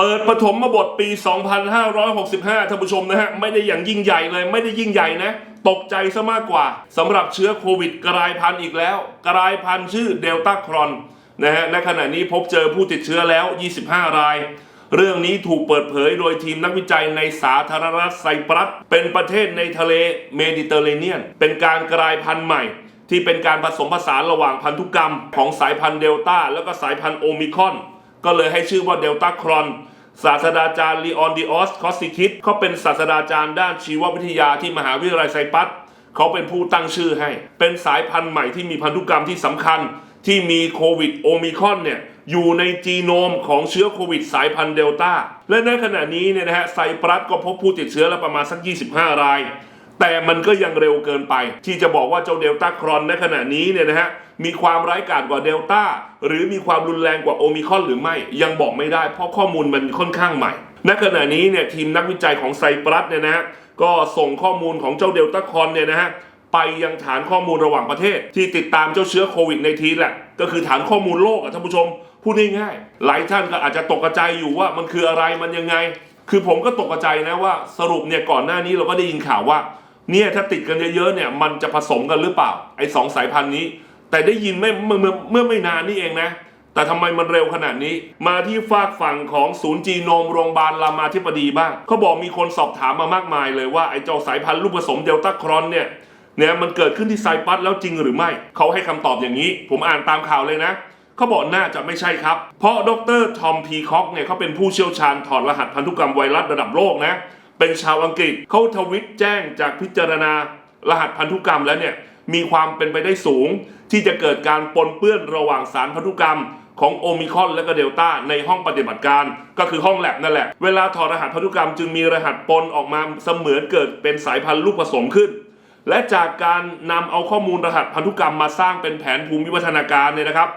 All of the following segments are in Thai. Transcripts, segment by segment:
เปิดปฐมบทปี 2565 ท่านผู้ชมนะฮะ ไม่ได้อย่างยิ่งใหญ่เลยไม่ได้ยิ่งใหญ่นะ ตกใจซะมากกว่าสำหรับเชื้อโควิดกลายพันธุ์อีกแล้ว กลายพันธุ์ชื่อเดลต้าครอนนะฮะในขณะนี้พบเจอผู้ติดเชื้อแล้ว 25 ราย เรื่องนี้ถูกเปิดเผยโดยทีมนักวิจัยในสาธารณรัฐไซปรัส เป็นประเทศในทะเลเมดิเตอร์เรเนียน เป็นการกลายพันธุ์ใหม่ ที่เป็นการผสมผสานระหว่างพันธุกรรม ของสายพันธุ์เดลต้าแล้วก็สายพันธุ์โอมิครอน ก็เลยให้ชื่อว่าเดลต้าครอนศาสตราจารย์ลีออนดิออสคอสซิคิดเขาเป็นศาสตราจารย์ด้านชีววิทยาที่มหาวิทยาลัยไซปัสเขาเป็นผู้ตั้งชื่อให้ เป็นสายพันธุ์ใหม่ที่มีพันธุกรรมที่สำคัญ ที่มีโควิดโอมิคอนเนี่ยอยู่ในจีโนมของเชื้อโควิดสายพันธุ์เดลต้าและในขณะนี้เนี่ยนะฮะไซปรัสก็พบผู้ติดเชื้อแล้วประมาณสัก 25 ราย แต่มันก็ยังเร็วเกินไป ที่จะบอกว่าเจ้าเดลต้าครอนในขณะนี้เนี่ยนะฮะมีความร้ายกาจกว่าเดลต้าหรือมีความรุนแรงกว่าโอมิคอนหรือไม่ยังบอกไม่ได้ เพราะข้อมูลมันค่อนข้างใหม่ณขณะนี้เนี่ยทีมนักวิจัยของไซปรัสเนี่ยนะฮะก็ส่งข้อมูลของเจ้าเดลต้าครอนเนี่ยนะฮะไปยังฐานข้อมูลระหว่างประเทศ ที่ติดตามเจ้าเชื้อโควิดในทีแหละ ก็คือฐานข้อมูลโลกอะท่านผู้ชม พูดง่ายๆหลายท่านก็อาจจะตกใจอยู่ว่ามันคืออะไรมันยังไง คือผมก็ตกใจนะว่าสรุปเนี่ยก่อนหน้านี้เราก็ได้ยินข่าวว่า เนี่ยถ้าติดกันเยอะๆเนี่ยมันจะผสมกันหรือเปล่าไอ้สองสายพันธุ์นี้ แต่ได้ยินไม่เมื่อเมื่อเมื่อไม่นานนี่เองนะ แต่ทำไมมันเร็วขนาดนี้ มาที่ฝากฝั่งของศูนย์จีโนมโรงพยาบาลรามาธิบดีบ้างเขาบอกมีคนสอบถามมามากมายเลยว่าไอ้เจ้าสายพันธุ์ลูกผสมเดลต้าครอนเนี่ยเนี่ยมันเกิดขึ้นที่ไซปัสแล้วจริงหรือไม่ เขาให้คำตอบอย่างนี้ ผมอ่านตามข่าวเลยนะเขาบอกน่าจะไม่ใช่ครับ เพราะดรทอมพีคอกเนี่ยเขาเป็นผู้เชี่ยวชาญถอดรหัสพันธุกรรมไวรัสระดับโลกนะ เป็นชาวอังกฤษเขาทวิตแจ้งจากพิจารณารหัสพันธุกรรมแล้วเนี่ยมีความเป็นไปได้สูง ที่จะเกิดการปนเปื้อนระหว่างสารพันธุกรรมของโอมิคอนและก็เดลต้าในห้องปฏิบัติการ ก็คือห้องแลบนั่นแหละ เวลาถอดรหัสพันธุกรรมจึงมีรหัสปนออกมาเสมือนเกิดเป็นสายพันธุ์ลูกผสมขึ้น และจากการนำเอาข้อมูลรหัสพันธุกรรมมาสร้างเป็นแผนภูมิวัฒนาการเนี่ยนะครับ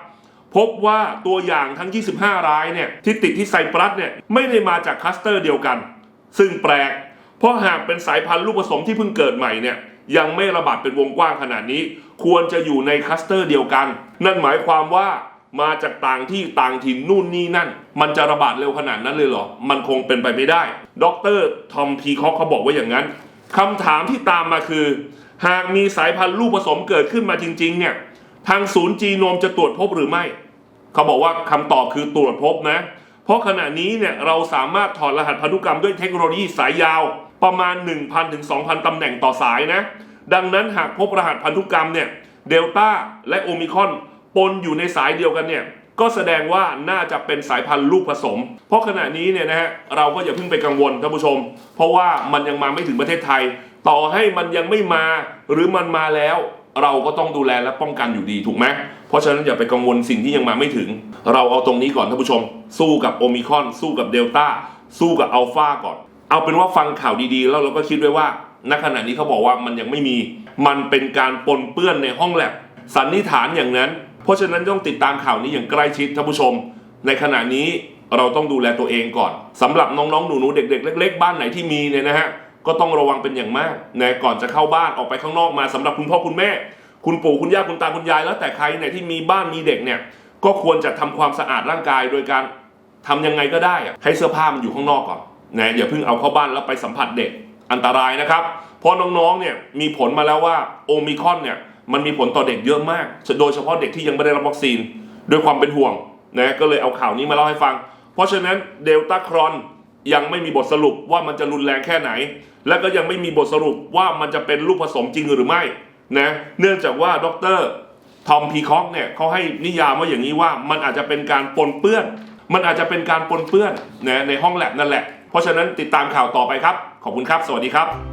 พบว่าตัวอย่างทั้ง 25 รายเนี่ยที่ติดที่ไซปรัสเนี่ยไม่ได้มาจากคลัสเตอร์เดียวกัน ซึ่งแปลก เพราะหากเป็นสายพันธุ์ลูกผสมที่เพิ่งเกิดใหม่เนี่ยยังไม่ระบาดเป็นวงกว้างขนาดนี้ ควรจะอยู่ในคัสเตอร์เดียวกัน นั่นหมายความว่ามาจากต่างที่ต่างถิ่นนู่นนี่นั่น มันจะระบาดเร็วขนาดนั้นเลยเหรอ มันคงเป็นไปไม่ได้ ดรทอมพีคอกเขาบอกว่าอย่างนั้นคำถามที่ตามมาคือ หากมีสายพันธุ์ลูกผสมเกิดขึ้นมาจริง ๆ เนี่ย ทางศูนย์จีโนมจะตรวจพบหรือไม่ เขาบอกว่าคำตอบคือตรวจพบนะ เพราะขณะนี้เนี่ยเราสามารถถอดรหัสพันธุกรรมด้วยเทคโนโลยีสายยาวประมาณ 1,000ถึง2,000 ตำแหน่งต่อสายนะ ดังนั้นหากพบรหัสพันธุกรรมเนี่ยเดลต้าและโอมิคอนปนอยู่ในสายเดียวกันเนี่ยก็แสดงว่าน่าจะเป็นสายพันธุ์ลูกผสม เพราะขณะนี้เนี่ยนะฮะเราก็อย่าเพิ่งไปกังวลท่านผู้ชม เพราะว่ามันยังมาไม่ถึงประเทศไทย ต่อให้มันยังไม่มา หรือมันมาแล้ว เราก็ต้องดูแลและป้องกันอยู่ดีถูกไหม เพราะฉะนั้นอย่าไปกังวลสิ่งที่ยังมาไม่ถึง เราเอาตรงนี้ก่อนท่านผู้ชม สู้กับโอมิคอนสู้กับเดลต้าสู้กับอัลฟาก่อน เอาเป็นว่าฟังข่าวดีๆ แล้วเราก็คิดไว้ว่าณขณะนี้เขาบอกว่ามันยังไม่มี มันเป็นการปนเปื้อนในห้องแลบสันนิษฐานอย่างนั้น เพราะฉะนั้นต้องติดตามข่าวนี้อย่างใกล้ชิดท่านผู้ชม ในขณะนี้เราต้องดูแลตัวเองก่อนสำหรับน้องๆหนูๆเด็ก ๆ เล็ก ๆ บ้านไหนที่มีเนี่ยนะฮะก็ต้องระวังเป็นอย่างมากนะก่อนจะเข้าบ้านออกไปข้างนอกมาสำหรับคุณพ่อคุณแม่ คุณปู่คุณย่าคุณตาคุณยายแล้วแต่ใครเนี่ยที่มีบ้านมีเด็กเนี่ย ก็ควรจะทำความสะอาดร่างกายโดยการทำยังไงก็ได้อะให้เสื้อผ้ามันอยู่ข้างนอกก่อนนะอย่าเพิ่งเอาเข้าบ้านแล้วไปสัมผัสเด็กอันตรายนะครับเพราะน้องๆเนี่ยมีผลมาแล้วว่าโอมิคอนเนี่ยมันมีผลต่อเด็กเยอะมาก โดยเฉพาะเด็กที่ยังไม่ได้รับวัคซีนด้วยความเป็นห่วงนะก็เลยเอาข่าวนี้มาเล่าให้ฟัง เพราะฉะนั้นเดลต้าครอนยังไม่มีบทสรุปว่ามันจะรุนแรงแค่ไหน และก็ยังไม่มีบทสรุปว่ามันจะเป็นลูกผสมจริงหรือไม่ นะเนื่องจากว่าดรทอมพีคอกเนี่ยเขาให้นิยามว่าอย่างนี้ว่ามันอาจจะเป็นการปนเปื้อน มันอาจจะเป็นการปนเปื้อนนะในห้องแลบนั่นแหละ เพราะฉะนั้นติดตามข่าวต่อไปครับ ขอบคุณครับ สวัสดีครับ